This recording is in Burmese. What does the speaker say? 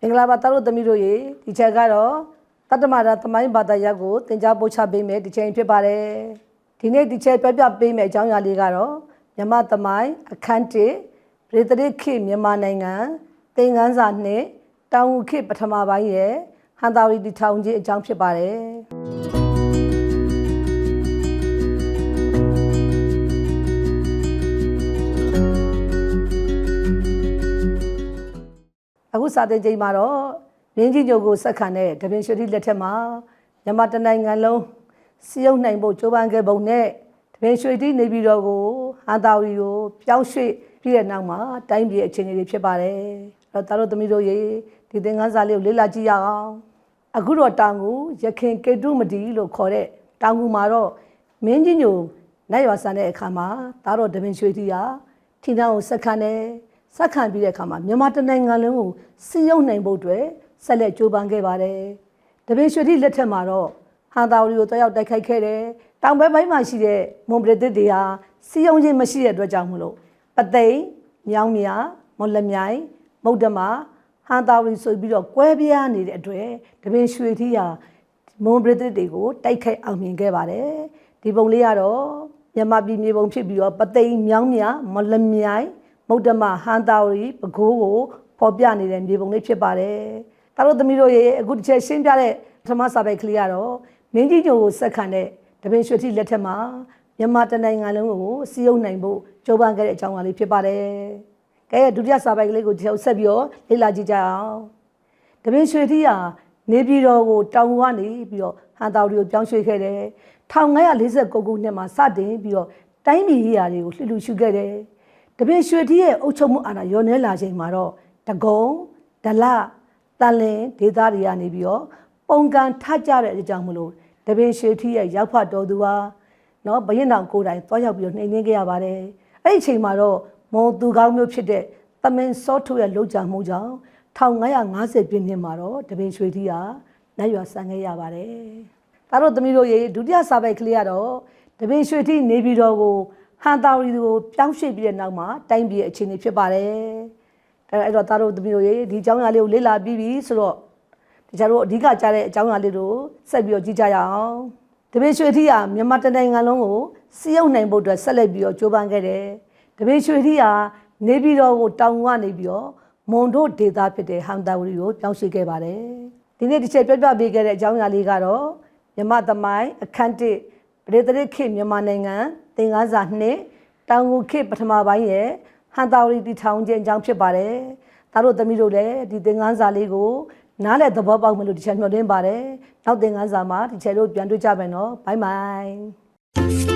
မင်္ဂလာပါတာတို့သမီးတို့ရေဒီချက်ကတော့တတ္တမရာသမိုင်းဘာသာရပ်ကိုသင်ကြားပို့ချပေးမယ်ဒီချိန်ဖြစ်ပါတယ်ဒီနေ့ဒီချက်ပြပြပေးမယ်အကြောင်းအရာလေးကတော့မြမသမိုင်းအခန်း1ပြည်သစ်ခေတ်မြန်မာနိုင်ငံသင်္ကန်းစာနှင့်တောင်ငူခေတ်ပထမပိုင်းရဲ့ဟန်တာဝီတီထောင်ကြီးအကြောင်းဖြစ်ပါတယ် စာတင်ချိန်မှာတော့မြင်းကြီးညိုကိုဆက်ခံတဲ့တပင်ရွှေတိလက်ထက်မှာမြန်မာတနိုင်ငံလုံးစီယုံနိုင်ဖို့ကြိုးပမ်းခဲ့ပုံနဲ့တပင်ရွှေတိနေပြည်တော်ကိုဟန်တာဝီကိုပြောင်းရွှေ့ပြီးတဲ့နောက်မှာတိုင်းပြည်အခြေအနေတွေဖြစ်ပါတယ်အဲ့တော့တာတို့သမီးတို့ရေဒီသင်ခန်းစာလေးကိုလေ့လာကြည့်ရအောင်အခုတော့တောင်ကူရခင်ကေတုမတီလို့ခေါ်တဲ့တောင်ကူမှာတော့မင်းကြီးညိုနိုင်ရွာဆန်တဲ့အခါမှာဒါတော့တပင်ရွှေတိဟာထီနှောင်းကိုဆက်ခံတယ် ဆက်ခံပြီးတဲ့အခါမှာမြန်မာတနိုင်ငံလုံးကိုစီယုံနိုင်ဖို့အတွက်ဆက်လက်ကြိုးပမ်းခဲ့ပါတယ်။တပင်ရွှေတိလက်ထက်မှာတော့ဟန်တာဝရီကိုတွားရောက်တိုက်ခိုက်ခဲ့တယ်။တောင်ဘက်ပိုင်းမှာရှိတဲ့မွန်ပရစ်တွေဟာစီယုံခြင်းမရှိတဲ့အတွက်ကြောင့်မလို့ပသိမ်မြောင်းမြမော်လမြိုင်မုတ်တမဟန်တာဝရီဆိုပြီးတော့ကွဲပြားနေတဲ့အတွက်တပင်ရွှေတိဟာမွန်ပရစ်တွေကိုတိုက်ခိုက်အောင်မြင်ခဲ့ပါတယ်။ဒီပုံလေးကတော့မြန်မာပြည်မြေပုံဖြစ်ပြီးတော့ပသိမ်မြောင်းမြမော်လမြိုင် မုတ်တမဟန်တာဝရီပကိုးကိုပေါ်ပြနေတဲ့မြေပုံလေးဖြစ်ပါတယ်။ဒါတို့သမီးတို့ရေအခုတစ်ချက်ရှင်းပြတဲ့ပထမစာပိုက်ကလေးကတော့မင်းကြီးညိုကိုဆက်ခံတဲ့တပင်ရွှေတိလက်ထက်မှာမြန်မာတနိုင်ငံလုံးကိုစီးယုံနိုင်ဖို့ကြိုးပမ်းခဲ့တဲ့အကြောင်းအရာလေးဖြစ်ပါတယ်။ကဲဒုတိယစာပိုက်ကလေးကိုဒီလောက်ဆက်ပြီးတော့လေ့လာကြည့်ကြအောင်။တပင်ရွှေတိဟာနေပြည်တော်ကိုတောင်ကနေပြီးတော့ဟန်တာဝတီကိုပြောင်းရွှေ့ခဲ့တယ်1949ခုနှစ်မှာစတင်ပြီးတော့တိုင်းပြည်ရေးရာတွေကိုလှစ်လူရှုခဲ့တယ် တပင်ရွှေတိရဲ့အုပ်ချုပ်မှုအာဏာရောနေလာချိန်မှာတော့တကုံဒလတန်လင်ဒေသတွေကနေပြီးတော့ပုံကန်ထကြတဲ့အကြောင်းမလို့တပင်ရွှေတိရဲ့ရောက်ဖတ်တော်သူဟာနော်ဘရင်တော်ကိုယ်တိုင်တွားရောက်ပြီးတော့နှိမ်နင်းခဲ့ရပါတယ်အဲ့ဒီအချိန်မှာတော့မွန်သူကောင်းမျိုးဖြစ်တဲ့သမင်စောထုရဲ့လှုပ်ကြံမှုကြောင့်1950ပြည့်နှစ်မှာတော့တပင်ရွှေတီးဟာနိုင်ရွာဆန်ခဲ့ရပါတယ်။ဒါတော့သမီးတို့ရေဒုတိယစာပိုက်ကလေးကတော့တပင်ရွှေတီးနေပြည်တော်ကို ဟန်တာရီကိုပြောင်းရွှေ့ပြီးတဲ့နောက်မှာတိုင်းပြည်အခြေအနေဖြစ်ပါတယ်။အဲအဲ့တော့ဒါတို့သမီးတို့ရေဒီအကြောင်းအရာလေးကိုလေ့လာပြီးပြီဆိုတော့ဒီကျတို့အဓိကကြားတဲ့အကြောင်းအရာလေးတို့ဆက်ပြီးတော့ကြည့်ကြရအောင်။တပင်ရွှေတီးဟာမြန်မာတနိုင်ငံလုံးကိုစီးရုံနိုင်ဖို့အတွက်ဆက်လက်ပြီးတော့ကြိုးပမ်းခဲ့တယ်။တပင်ရွှေတီးဟာနေပြည်တော်ကိုတောင်ကနေပြီးတော့မွန်တို့ဒေတာဖြစ်တဲ့ဟန်တာဝရီကိုပြောင်းရွှေ့ခဲ့ပါတယ်။ဒီနေ့တစ်ချက်ပြပြပေးခဲ့တဲ့အကြောင်းအရာလေးကတော့မြမသမိုင်းအခန်းတစ်ပြည်သစ်ခေတ်မြန်မာနိုင်ငံ သင်္ကန်းစာနှစ်တောင်ငူခေတ်ပထမပိုင်းရဲ့ဟန်တာဝရီတီထောင်ခြင်းအကြောင်းဖြစ်ပါတယ်။ဒါတို့သမီးတို့လည်းဒီသင်္ကန်းစာလေးကိုနားလည်သဘောပေါက်မယ်လို့ဒီချက်မျှော်လင့်ပါတယ်။နောက်သင်္ကန်းစာမှာဒီချက်တို့ပြန်တွေ့ကြမယ်နော်။ဘိုင်ဘိုင်